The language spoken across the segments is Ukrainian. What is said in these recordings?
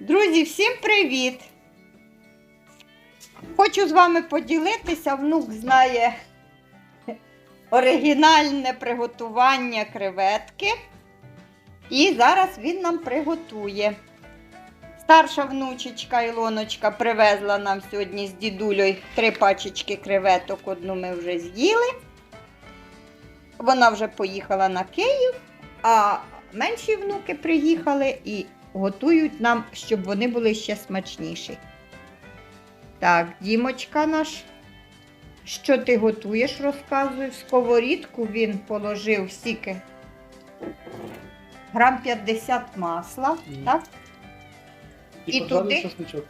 Друзі, всім привіт! Хочу з вами поділитися, внук знає оригінальне приготування креветки. І зараз він нам приготує. Старша внучечка Ілоночка привезла нам сьогодні з дідулею три пачечки креветок, одну ми вже з'їли. Вона вже поїхала на Київ, а менші внуки приїхали і готують нам, щоб вони були ще смачніші. Так, Дімочка наш. Що ти готуєш, розказуй. В сковорідку він положив стільки грам 50 масла. Мгм. Так? І туди? часничок.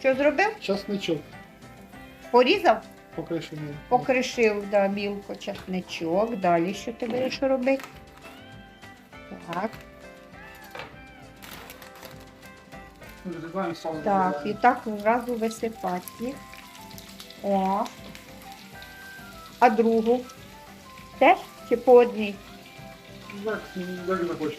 Що зробив? Часничок. Порізав, Покришений. покришив да, мілко часничок. Далі що ти будеш робити? Так. Розрізаємо сало. Так, і так зразу висипати їх. О. А другу? Теж чи по одній? Як, як захочеш.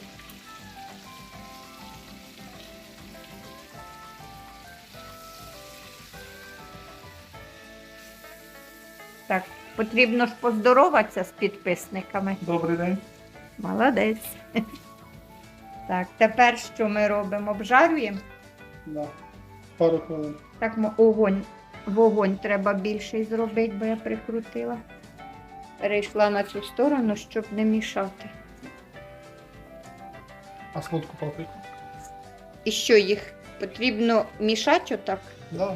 Так, потрібно ж поздороватися з підписниками. Добрий день. Молодець. Так, тепер що ми робимо? Обжарюємо? Да. Пару хвилин. Так, мо- огонь, вогонь треба більший зробити, бо я прикрутила. Перейшла на цю сторону, щоб не мішати. А солодку паприку? І що їх потрібно мішати отак? Да, да.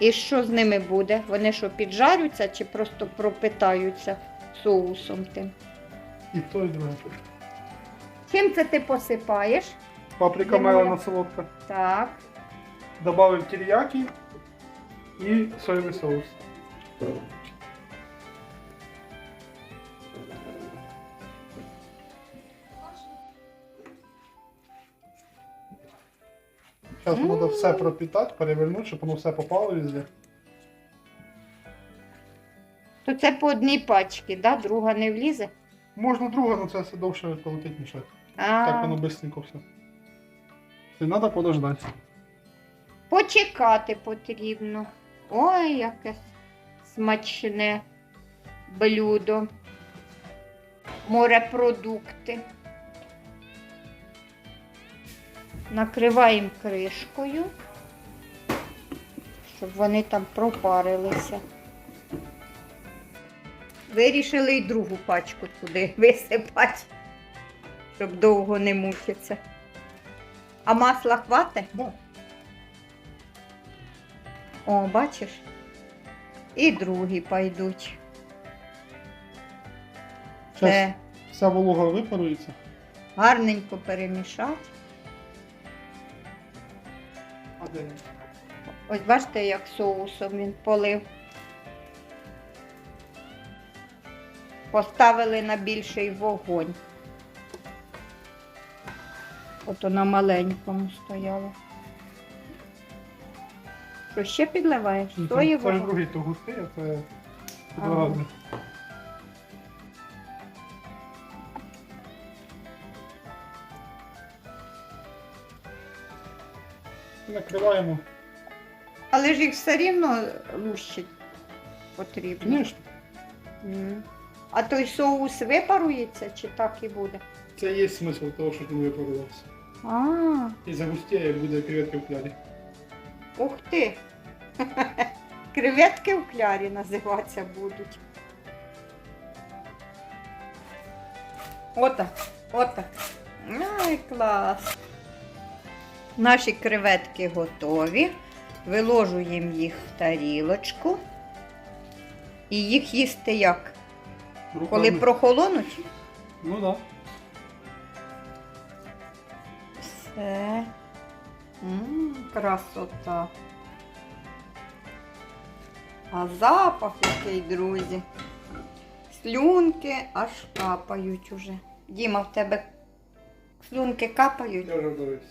І що з ними буде? Вони що, піджарються чи просто пропитаються соусом тим? І то, і друге. Чим це ти посипаєш? Паприка мелена солодка. Так. Добавив теріякі і соєвий соус. Зараз треба все пропитати, перевернути, щоб воно все попало везде. То це по одній пачці, да? друга не влізе? Можна друге, але це все довше полетить мішати. А, Так воно быстренько все. Це треба подождати. почекати потрібно. Ой, яке смачне блюдо. Морепродукти. Накриваємо кришкою, щоб вони там пропарилися. Вирішили і другу пачку туди висипати, щоб довго не мучитися. А масла хватить? Да. О, бачиш? І другі пойдуть. Зараз Це вся волога випарується. гарненько перемішати. А де він? Ось бачите, як соусом він полив. Поставили на більший вогонь. Ото на маленькому стояло. Що ще підливаєш? Ну, Це другий то густий, а це два Накриваємо. Але ж їх все рівно лущить потрібно. Звісно, М. А той соус випарується чи так і буде? це є смисл того, щоб він випарувався. А, І загустіє, буде креветки в клярі. ух ти! Креветки в клярі називатися будуть. Отак, отак. Ай, клас. Наші креветки готові. Виложуємо їх в тарілочку. І їх їсти як? Коли Руками. прохолонуть? Ну так. Все. М, красота. А запах який, друзі. Слюнки аж капають уже. Діма, в тебе слюнки капають. Я вже вдавився.